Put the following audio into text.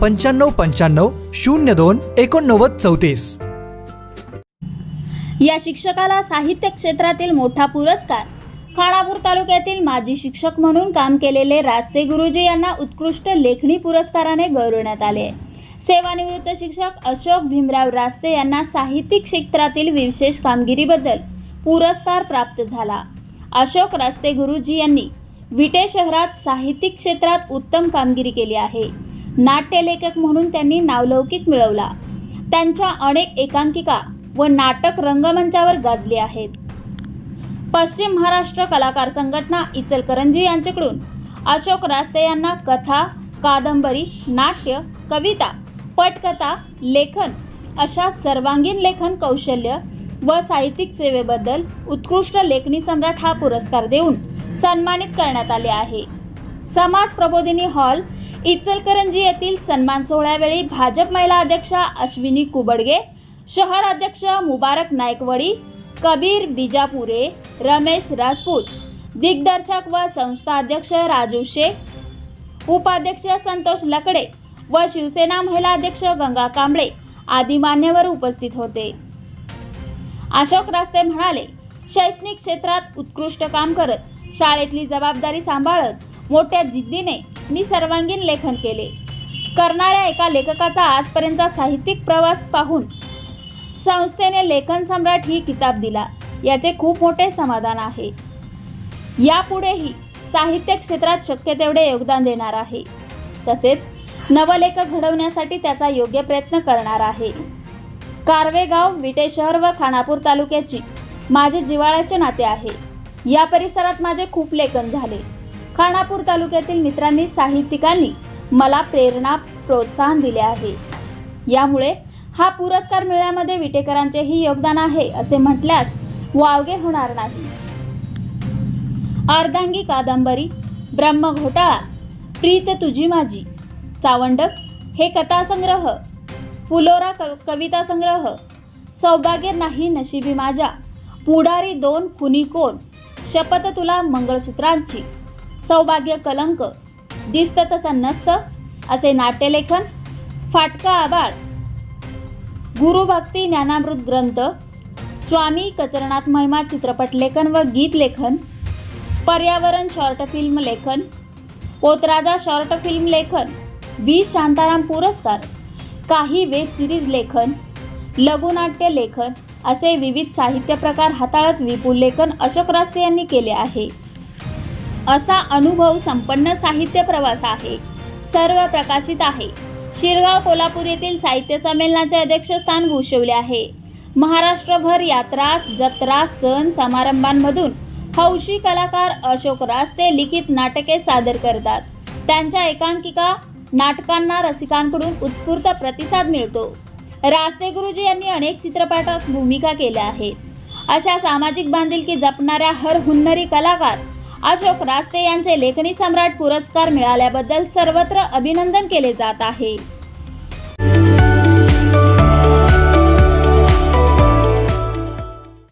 पंच्याण्णव पंच्याण्णव शून्य दोन एकोणनव्वद चौतीस. या शिक्षकाला साहित्य क्षेत्रातील मोठा पुरस्कार. खानापूर तालुक्यातील माजी शिक्षक म्हणून काम केलेले रास्ते गुरुजी यांना उत्कृष्ट लेखणी पुरस्काराने गौरवण्यात आले. सेवानिवृत्त शिक्षक अशोक भीमराव रास्ते यांना साहित्यिक क्षेत्रातील विशेष कामगिरीबद्दल पुरस्कार प्राप्त झाला. अशोक रास्ते गुरुजी यांनी विटे शहरात साहित्यिक क्षेत्रात उत्तम कामगिरी केली आहे. नाट्यलेखक म्हणून त्यांनी नावलौकिक मिळवला. त्यांच्या अनेक एकांकिका व नाटक रंगमंचावर गाजली आहेत. पश्चिम महाराष्ट्र कलाकार संघटना इचलकरंजी यांच्याकडून अशोक रास्ते यांना कथा कादंबरी नाट्य कविता पटकथा लेखन अशा सर्वांगीण लेखन कौशल्य व साहित्यिक सेवेबद्दल उत्कृष्ट लेखनी सम्राट हा पुरस्कार देऊन सन्मानित करण्यात आले आहे. समाज प्रबोधिनी हॉल इचलकरंजी येथील सन्मान सोहळ्यावेळी भाजप महिला अध्यक्षा अश्विनी कुबडगे शहर अध्यक्ष मुबारक नायकवडी कबीर बिजापुरे रमेश राजपूत दिग्दर्शक व संस्था अध्यक्ष राजू शेख उपाध्यक्ष संतोष लकडे व शिवसेना महिला अध्यक्ष गंगा कांबळे आदी मान्यवर उपस्थित होते. अशोक रास्ते म्हणाले शैक्षणिक क्षेत्रात उत्कृष्ट काम करत शाळेतली जबाबदारी सांभाळत मोठ्या जिद्दीने मी सर्वांगीण लेखन केले. करणाऱ्या एका लेखकाचा आजपर्यंतचा साहित्यिक प्रवास पाहून संस्थेने लेखन सम्राट ही किताब दिला. याचे खूप मोठे समाधान आहे. यापुढेही साहित्य क्षेत्रात शक्य तेवढे योगदान देणार आहे. तसेच नवलेखक घडवण्यासाठी त्याचा योग्य प्रयत्न करणार आहे. कारवेगाव विटे शहर व खानापूर तालुक्याची माझे जिव्हाळ्याचे नाते आहे. या परिसरात माझे खूप लेखन झाले. खानापूर तालुक्यातील मित्रांनी साहित्यिकांनी मला प्रेरणा प्रोत्साहन दिले आहे. यामुळे हा पुरस्कार मिळण्यामध्ये विटेकरांचेही योगदान आहे असे म्हटल्यास वावगे होणार नाही. अर्धांगी कादंबरी ब्रह्मघोटाळा प्रीत तुझी माझी चावंडक हे कथासंग्रह फुलोरा क कविता संग्रह सौभाग्य नाही नशिबी माझ्या पुढारी दोन खुनी कोण शपथ तुला मंगळसूत्रांची सौभाग्य कलंक. दिसतं तसं नसतं असे नाट्यलेखन फाटका आबाळ. गुरुभक्ती ज्ञानामृत ग्रंथ स्वामी कचरनाथ महिमा चित्रपट लेखन व गीत लेखन पर्यावरण शॉर्ट फिल्म लेखन पोतराजा शॉर्ट फिल्म लेखन बी शांताराम पुरस्कार काही वेब सिरीज लेखन लघुनाट्य लेखन असे विविध साहित्य प्रकार हाताळत विपुल लेखन अशोक रास्ते यांनी केले आहे. असा अनुभव संपन्न साहित्य प्रवास आहे. सर्व प्रकाशित आहे. शिरगाव कोल्हापूर येथील साहित्य संमेलनाचे अध्यक्षस्थान भूषवले आहे. महाराष्ट्रभर यात्रा जत्रा सण समारंभांमधून हौशी कलाकार अशोक रास्ते लिखित नाटके सादर करतात. त्यांच्या एकांकिका नाटकांना रसिकांकडून उत्स्फूर्त प्रतिसाद मिळतो. रास्ते गुरुजी यांनी अनेक चित्रपटात भूमिका केल्या आहेत. अशा सामाजिक बांधिलकी जपणाऱ्या हर हुन्नरी कलाकार अशोक रास्ते यांचे लेखनी सम्राट पुरस्कार मिळाल्याबद्दल सर्वत्र अभिनंदन केले जात आहे.